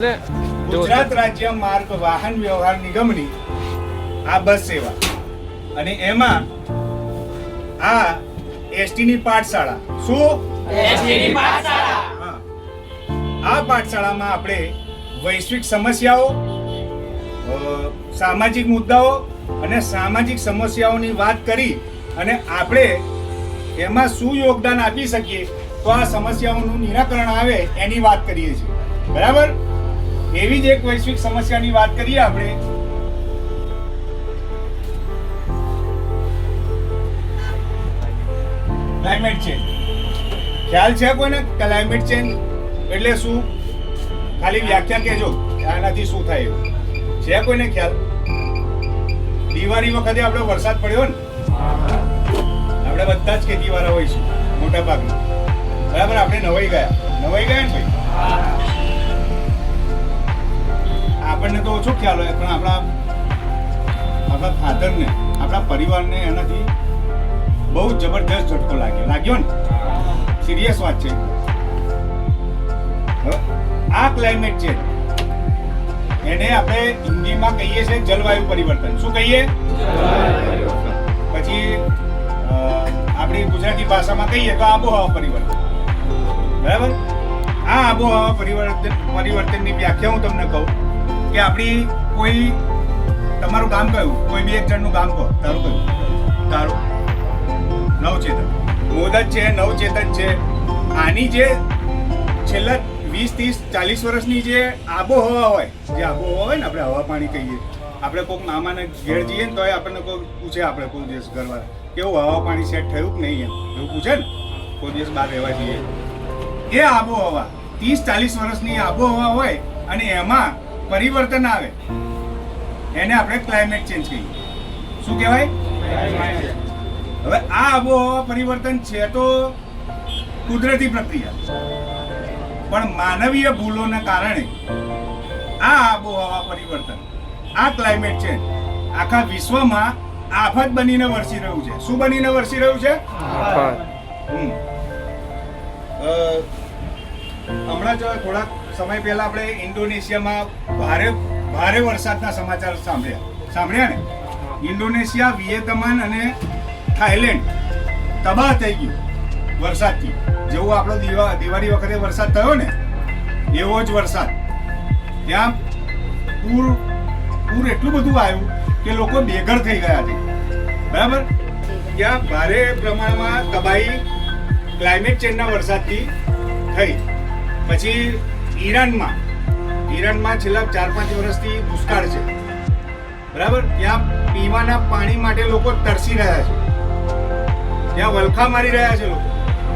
ગુજરાત રાજ્ય માર્ગ વાહન વ્યવહાર નિગમની આ બસ સેવા. અને એમાં આ એસટી ની પાઠશાળા. શું? હા. આ પાઠશાળામાં આપણે વૈશ્વિક સમસ્યાઓ સામાજિક મુદ્દાઓ અને સામાજિક સમસ્યાઓની વાત કરી અને આપણે એમાં શું યોગદાન આપી શકીએ તો આ સમસ્યાઓનું નિરાકરણ આવે એની વાત કરીએ છીએ. બરાબર? એવી જ એક વૈશ્વિક સમસ્યાની વાત કરીએ આપણે. ક્લાઇમેટ ચેન્જ ખ્યાલ છે કોઈને? ક્લાઇમેટ ચેન્જ એટલે શું? ખાલી વ્યાખ્યા કહેજો. આનાથી શું થાય એવું? છે કોઈને ખ્યાલ? દિવાળી વખતે આપણે વરસાદ પડ્યો ને? આપણે બધા જ ખેતીવાળા હોઈશું મોટા ભાગના બરાબર, આપણે નવાઈ ગયા. નવાઈ ગયા ને ભાઈ? આપણને તો ઓછો ખ્યાલ હોય, પણ આપણા આપણા ફાધરને આપણા પરિવારને એનાથી બહુ જબરદસ્ત ઝટકો લાગ્યો. લાગ્યો ને? સિરિયસ વાત છે. આ ક્લાઇમેટ છે. એને આપણે હિન્દીમાં કહીએ છીએ જલવાયુ પરિવર્તન. શું કહીએ? પછી આપણી ગુજરાતી ભાષામાં કહીએ તો આબોહવા પરિવર્તન. બરાબર? આ આબોહવા પરિવર્તન પરિવર્તનની વ્યાખ્યા હું તમને કહું. કે આપણી કોઈ, તમારું ગામ કયું? કોઈ બી એક જણનું ગામ કહો. તારું કયું? તારું. નવચેતન. મોદક છે, નવચેતન છે. આની જે છેલ્લા વીસ, ત્રીસ, ચાલીસ વર્ષની જે આબોહવા હોય, જે આબોહવા હોય ને આપણે હવા પાણી કહીએ, આપણે કોઈક મામાને ઘેર જઈએ ને તોય આપણને કોઈ પૂછે આપણે કોઈ દિવસ ઘરવાળા કેવું હવા પાણી સેટ થયું કે નહીં એમ? એવું પૂછે ને? કોઈ દિવસ બહાર રહેવા જઈએ. એ આબોહવા, ત્રીસ, ચાલીસ વર્ષની આબોહવા હોય, અને એમાં પરિવર્તન આવે એને આપણે ક્લાઇમેટ ચેન્જ કહીએ. શું કહેવાય? હવે આ આબોહવા પરિવર્તન છે તો કુદરતી પ્રક્રિયા. પણ માનવીય ભૂલોના કારણે આ આબોહવા પરિવર્તન આ ક્લાઇમેટ ચેન્જ આખા વિશ્વમાં આફત બનીને વરસી રહ્યું છે. શું બનીને વરસી રહ્યું છે? હમ. હમણાં જ થોડાક સમય પહેલા આપણે ઇન્ડોનેશિયામાં ભારે ભારે વરસાદના સમાચાર સાંભળ્યા. સાંભળ્યા ને? ઇન્ડોનેશિયા વિયેતમાન અને થાઈલેન્ડ તબાહ થઈ ગયું વરસાદથી. જેવો આપણો દિવા, દિવાળી વખતે વરસાદ થયો ને, એવો જ વરસાદ. ત્યાં પૂર પૂર એટલું બધું આવ્યું કે લોકો બેઘર થઈ ગયા છે. બરાબર? ત્યાં ભારે પ્રમાણમાં તબાહી ક્લાઇમેટ ચેન્જના વરસાદથી થઈ. પછી ઈરાનમાં. ઈરાનમાં છેલ્લા ચાર પાંચ વર્ષથી દુષ્કાળ છે. બરાબર? ત્યાં પીવાના પાણી માટે લોકો તરસી રહ્યા છે. ત્યાં વલખા મારી રહ્યા છે લોકો.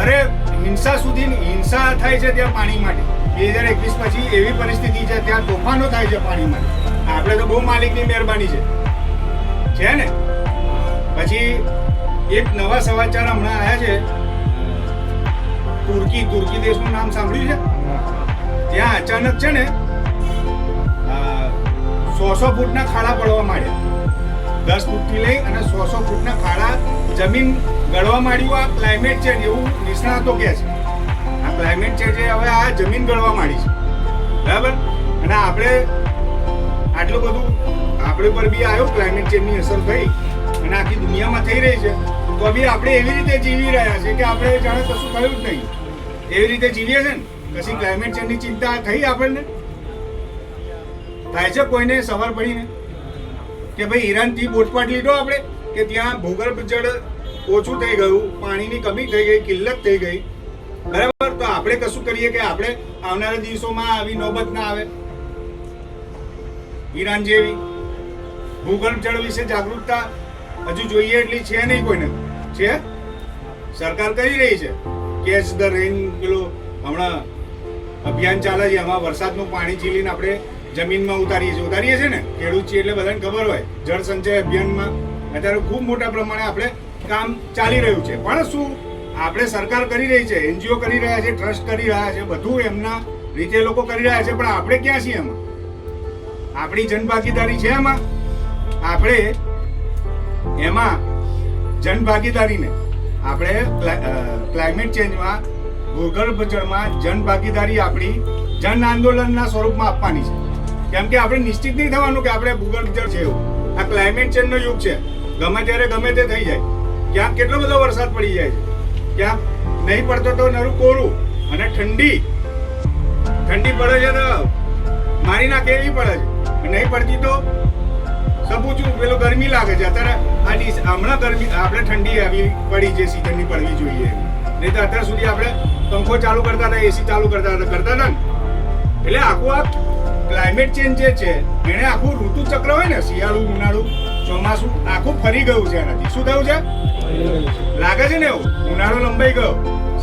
અરે, હિંસા સુધી હિંસા થાય છે ત્યાં પાણી માટે. બે હજાર એકવીસ પછી એવી પરિસ્થિતિ છે, ત્યાં તોફાનો થાય છે પાણી માટે. આપણે તો બહુ માલિકની મહેરબાની છે. છે ને? પછી એક નવા સમાચાર હમણાં આવ્યા છે. તુર્કી તુર્કી દેશનું નામ સાંભળ્યું છે? ત્યાં અચાનક છે ને સો સો ફૂટના ખાડા પડવા માંડ્યા. દસ ફૂટથી લઈ અને સો સો ફૂટના ખાડા જમીન ગળવા માંડ્યું. આ ક્લાઇમેટ ચેન્જ એવું નિષ્ણાતો કહે છે. આ ક્લાઇમેટ ચેન્જ હવે આ જમીન ગળવા માંડી છે. બરાબર? અને આપણે આટલું બધું, આપણે પર બી આવ્યો ક્લાઇમેટ ચેન્જની અસર થઈ અને આખી દુનિયામાં થઈ રહી છે. તો બી આપણે એવી રીતે જીવી રહ્યા છે કે આપણે જાણે કશું થયું જ નહીં. એવી રીતે જીવીએ છે ને? કશી ક્લાઇમેટ ચેન્જની ચિંતા થઈ આપણને? થાય છે કોઈને સવાર પડીને? કે ભાઈ ઈરાનથી બોટપાટ લીધો આપણે? કે ત્યાં ભૂગર્ભ જળ ઓછું થઈ ગયું, પાણીની કમી થઈ ગઈ, કિલ્લત થઈ ગઈ. બરાબર? તો આપણે કશું કરીએ કે આપણે આવનારા દિવસોમાં આવી નોબત ના આવે? ઈરાન જેવી ભૂગર્ભ જળ વિશે જાગૃતતા હજુ જોઈએ એટલી છે નહીં કોઈને. છે? સરકાર કરી રહી છે. કેચ ધ રેન પેલો હમણાં અભિયાન ચાલે છે એમાં વરસાદનું પાણી ચીલીને આપણે જમીનમાં ઉતારીએ છીએ. ઉતારીએ છીએ ને? ખેડૂત છીએ એટલે બધાને ખબર હોય. જળ સંચય અભિયાનમાં અત્યારે ખૂબ મોટા પ્રમાણે આપણે કામ ચાલી રહ્યું છે. પણ શું? આપણે સરકાર કરી રહી છે, એનજીઓ કરી રહ્યા છે, ટ્રસ્ટ કરી રહ્યા છે, બધું એમના રીતે લોકો કરી રહ્યા છે, પણ આપણે ક્યાં છીએ એમાં? આપણી જનભાગીદારી છે એમાં આપણે એમાં જનભાગીદારીને આપણે ક્લાઇમેટ ચેન્જમાં ભૂગર્ભ જળમાં જનભાગીદારી આપણી જન આંદોલનના સ્વરૂપમાં આપવાની છે. કેમ કે આપણે નિશ્ચિત નહીં થવાનું કે આપણે ભૂગર્ભ જળ છે એવું. આ ક્લાઇમેટ ચેન્જનો યુગ છે. ગમે ત્યારે ગમે તે થઈ જાય. ક્યાંક કેટલો બધો વરસાદ પડી જાય છે. ક્યાંક નહીં પડતો તો નરું કોરું અને ઠંડી. ઠંડી પડે છે ને મારી નાખે એવી પડે છે. નહીં પડતી તો સબૂચું પેલું ગરમી લાગે છે. અત્યારે આ હમણાં ગરમી આપણે ઠંડી આવી પડી છે સીઝનની પડવી જોઈએ. નહીં તો અત્યાર સુધી આપણે પંખો ચાલુ કરતા હતા, એસી ચાલુ કરતા હતા કરતા હતા ને. એટલે આખું આ ક્લાઇમેટ ચેન્જ જે છે એને આખું ઋતુ ચક્ર હોય ને, શિયાળુ, ઉનાળુ, ચોમાસું, આખું ફરી ગયું છે એનાથી. શું થયું છે? લાગે છે ને એવું? ઉનાળો લંબાઈ ગયો,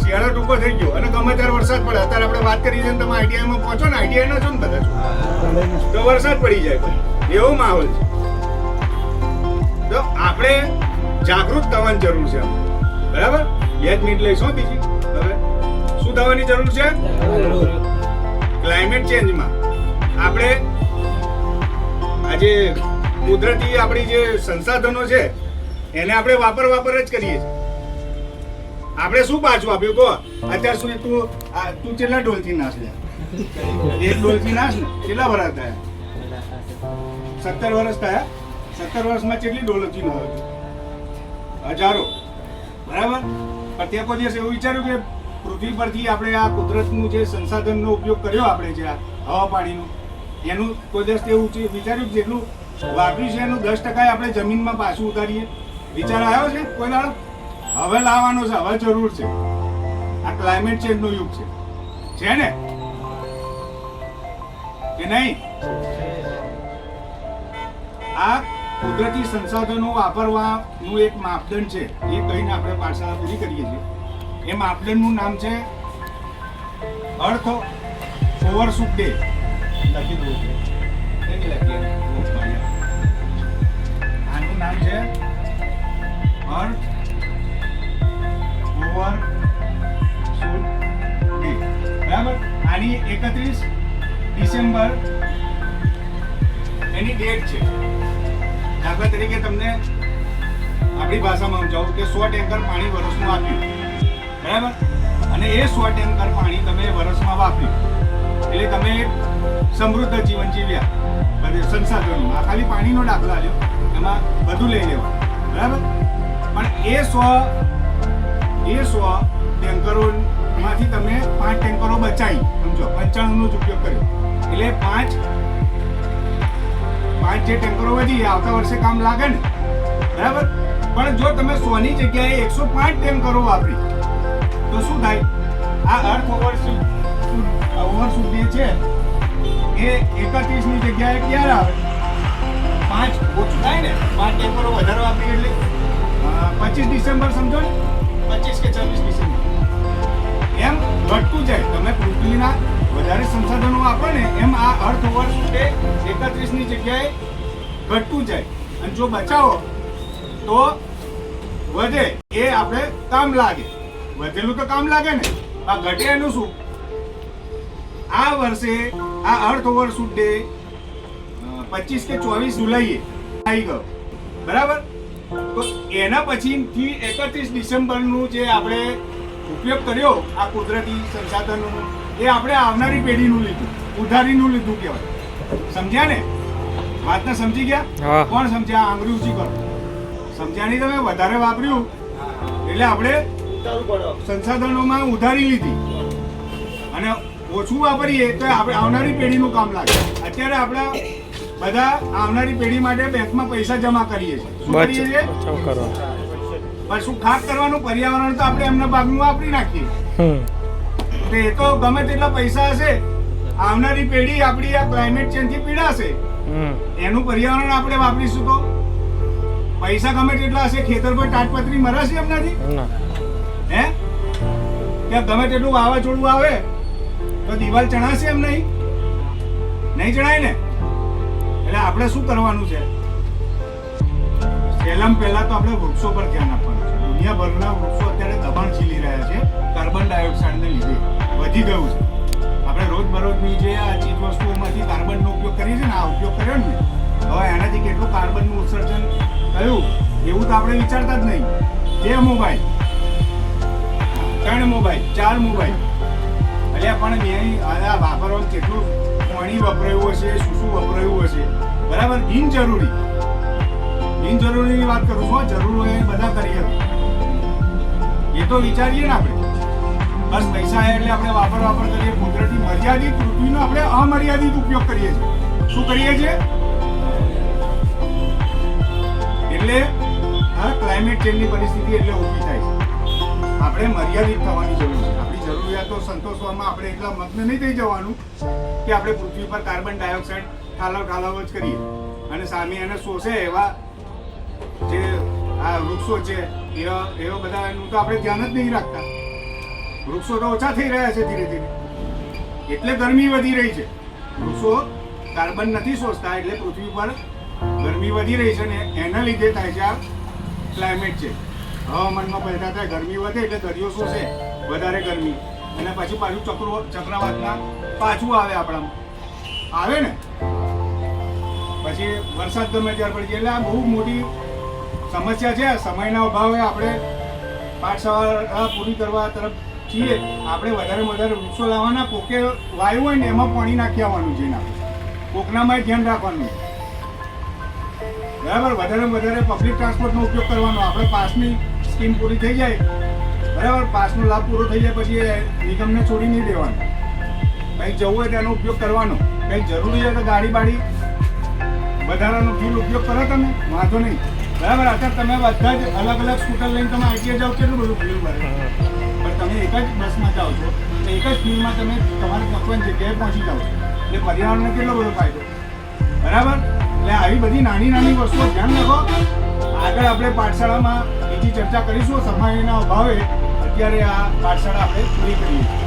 શિયાળો ટૂંકો થઈ ગયો, અને ગમે ત્યારે વરસાદ પડે. અત્યારે આપણે વાત કરી છે તમે આઈટીઆઈમાં પહોંચો ને આઈટીઆઈ ના છો ને બધા. તો વરસાદ પડી જાય એવો માહોલ છે. તો આપણે જાગૃત થવાની જરૂર છે. બરાબર? બે જ મિનિટ લઈશું બીજી. હવે. થવાની જરૂર છે? ક્લાઇમેટ ચેન્જમાં આપણે આજે કુદરતી આપણી જે સંસાધનો છે, એને આપણે વાપર વાપર જ કરીએ છીએ. આપણે શું પાછું આપ્યું? કહો, અત્યાર સુધી તું તું કેટલા ડોલથી નાશ લે એક ડોલથી નાશ ને? કેટલા વર્ષ થયા? સત્તર વર્ષ થયા? સત્તર વર્ષમાં કેટલી ડોલથી ન હજારો. બરાબર? પણ તે કોઈ દિવસ એવું વિચાર્યું કે પૃથ્વી પરથી આપણે આ કુદરતનું જે સંસાધનનો ઉપયોગ કર્યો આપણે જે આ હવા પાણીનું, એનું કોઈ દસ એવું વિચાર્યું જેટલું વાપર્યું છે એનું દસ ટકા આપણે જમીનમાં પાછું ઉતારીએ. વિચાર આવ્યો છે કોઈ દાડો? હવે લાવવાનો છે, હવે જરૂર છે. આ ક્લાઇમેટ ચેન્જનો યુગ છે. છે ને? કે નહીં? આ કુદરતી સંસાધનો વાપરવાનું એક માપદંડ છે. એ કહીને આપણે પાછા પૂરી કરીએ છીએ. એ માપદંડનું નામ છે અર્થ ઓવરસુટ ડે. લખી દઉં છું. આનું નામ છે અર્થ ઓવર બરાબર? આની એકત્રીસ ડિસેમ્બર એની ડેટ છે. દાખલા તરીકે તમને આપણી ભાષામાં સમજાવું કે સો ટેન્કર પાણી વરસનું આપ્યું. બરાબર? અને એ સો ટેન્કર પાણી તમે વરસમાં વાપર્યું એટલે તમે સમૃદ્ધ જીવન જીવ્યા. બધે સંસાધનોમાં આ ખાલી પાણીનો દાખલા લ્યો એમાં બધું લઈ લેવા બરાબર? પણ એ સો એ સો ટેન્કરોમાંથી તમે પાંચ ટેન્કરો બચાવી. સમજો? પંચાણુંનો જ ઉપયોગ કર્યો. એટલે પાંચ પાંચ જે ટેન્કરો વધી આવતા વર્ષે કામ લાગે ને? બરાબર? પણ જો તમે સોની જગ્યાએ એકસો પાંચ ટેન્કરો વાપરી થાય. આ અર્થ ઓવરશૂટ છે? એ એકત્રીસની જગ્યાએ ક્યારે આવે? પાંચ ઓછું થાય ને? પાંચ ટેન્કરો વધારે વાપરી એટલે? પચીસ ડિસેમ્બર સમજો ને? પચીસ કે છવ્વીસ ડિસેમ્બર. એમ ઘટતું જાય. તમે પૃથ્વીના વધારે સંસાધનો વાપરો ને, એમ આ અર્થ ઓવરશૂટ એકત્રીસની જગ્યાએ ઘટતું જાય. અને જો બચાવો, તો વધે. એ આપણે કામ લાગે. વધેલું તો કામ લાગે ને. આ ઘટે એનું શું? આ વર્ષે આ અર્થ ઓવરશૂટ ડે પચીસ કે ચોવીસ જુલાઈએ આવી ગયો. બરાબર? તો એના પછીથી એકત્રીસ ડિસેમ્બરનું જે આપણે ઉપયોગ કર્યો આ કુદરતી સંસાધનોનો એ આપણે આવનારી પેઢીનું લીધું ઉધારીનું લીધું કહેવાય. સમજ્યા ને? વાતને સમજી ગયા. કોણ સમજ્યા? આંગળી ઊંચી કરો સમજ્યા નહીં તમે? વધારે વાપર્યું. એટલે આપણે સંસાધનોમાં ઉધારી લીધી. અને ઓછું વાપરીએ તો આપણે આવનારી પેઢીનું કામ લાગે. અત્યારે આપણે બધા આવનારી પેઢી માટે બેંકમાં પૈસા જમા કરીએ છીએ. પણ શું ખાક કરવાનું? પર્યાવરણ તો આપણે એમના ભાગનું વાપરી નાખીએ. હમ. તો એ તો ગમે તેટલા પૈસા હશે આવનારી પેઢી આપણી આ ક્લાઇમેટ ચેન્જથી પીડાશે. હમ. એનું પર્યાવરણ આપણે વાપરીશું તો? પૈસા ગમે તેટલા હશે ખેતર પર તાટપત્રી મરાશે એમનાથી? કે ગમે તેટલું વાવાઝોડું આવે, તો દિવાલ ચણાશે એમ નહીં. નહીં ચણાય ને? એટલે આપણે શું કરવાનું છે? પહેલાં પહેલા તો આપણે વૃક્ષો પર ધ્યાન આપવાનું છે. દુનિયાભરના વૃક્ષો અત્યારે દબાણ ઝીલી રહ્યા છે. કાર્બન ડાયોક્સાઇડને લીધે વધી ગયું છે. આપણે રોજબરોજની જે આ ચીજ વસ્તુઓમાંથી કાર્બનનો ઉપયોગ કરીએ છીએ ને, આ ઉપયોગ કર્યો ને હવે એનાથી કેટલું કાર્બનનું ઉત્સર્જન થયું, એવું તો આપણે વિચારતા જ નહીં. જે મોબાઈલ ત્રણ મોબાઈલ, ચાર મોબાઈલ. એટલે પણ મેં આ વાપરો, કેટલું પાણી વપરાયું હશે, શું શું વપરાયું હશે? બરાબર, બિનજરૂરી. બિનજરૂરીની વાત કરું છું જરૂર હોય બધા કરીએ. એ તો વિચારીએ ને આપણે. બસ પૈસા એટલે આપણે વાપર વાપર કરીએ. કુદરતી મર્યાદિત પૃથ્વીનો આપણે અમર્યાદિત ઉપયોગ કરીએ છીએ. શું કરીએ છીએ? એટલે આ ક્લાઇમેટ ચેન્જની પરિસ્થિતિ એટલે ઊભી થાય છે. આપણે મર્યાદિત થવાની જરૂર છે. આપણી જરૂરિયાતો સંતોષવામાં આપણે એટલા મગ્ન નહીં થઈ જવાનું કે આપણે પૃથ્વી પર કાર્બન ડાયોક્સાઇડ ઠાલવ ઠાલવ જ કરીએ. અને સામે એને શોષે એવા જે આ વૃક્ષો છે, એવા એવા બધાનું તો આપણે ધ્યાન જ નહીં રાખતા. વૃક્ષો તો ઓછા થઈ રહ્યા છે ધીરે ધીરે. એટલે ગરમી વધી રહી છે. વૃક્ષો કાર્બન નથી શોષતા, એટલે પૃથ્વી પર ગરમી વધી રહી છે ને એના લીધે થાય છે આ ક્લાઇમેટ છે હવામાનમાં પેદા થાય ગરમી વધે એટલે દરિયો શોષે, વધારે ગરમી. અને પછી પાછું ચક્રો ચક્રવાતના પાછું આવે આપણામાં. આવે ને? પછી વરસાદ ગમે ત્યારે પડી જાય એટલે આ બહુ મોટી સમસ્યા છે. સમયના અભાવે આપણે પાઠશાળા પૂરી કરવા તરફ છીએ. આપણે વધારે વધારે વૃક્ષો લાવવાના. કોકે વાયુ હોય ને એમાં પાણી નાખી આવવાનું છે એના. કોકનામાં ધ્યાન રાખવાનું. બરાબર? વધારે વધારે પબ્લિક ટ્રાન્સપોર્ટનો ઉપયોગ કરવાનો. આપણે પાસની સ્કીમ પૂરી થઈ જાય, બરાબર? પાસનો લાભ પૂરો થઈ જાય પછી એ નિગમને છોડી નહીં દેવાનો. કંઈક જવું હોય તેનો ઉપયોગ કરવાનો. કંઈક જરૂરી હોય તો ગાડી બાડી વધારાનો ફીલ ઉપયોગ કરો તમે, વાંધો નહીં. બરાબર? અત્યારે તમે બધા જ અલગ અલગ સ્કૂટર લઈને તમે આઈટીઆઈ જાઓ, કેટલું બધું ફીલ ભરે? પણ તમે એક જ બસમાં જાઓ છો, તો એક જ ફીલમાં તમે તમારે પકવાની જગ્યાએ પહોંચી જાઓ છો. એટલે પર્યાવરણને કેટલો બધો ફાયદો? બરાબર? એટલે આવી બધી નાની નાની વસ્તુઓ ધ્યાન રાખો. આગળ આપણે પાઠશાળામાં બીજી ચર્ચા કરીશું. સમયના અભાવે અત્યારે આ પાઠશાળા આપણે પૂરી કરીએ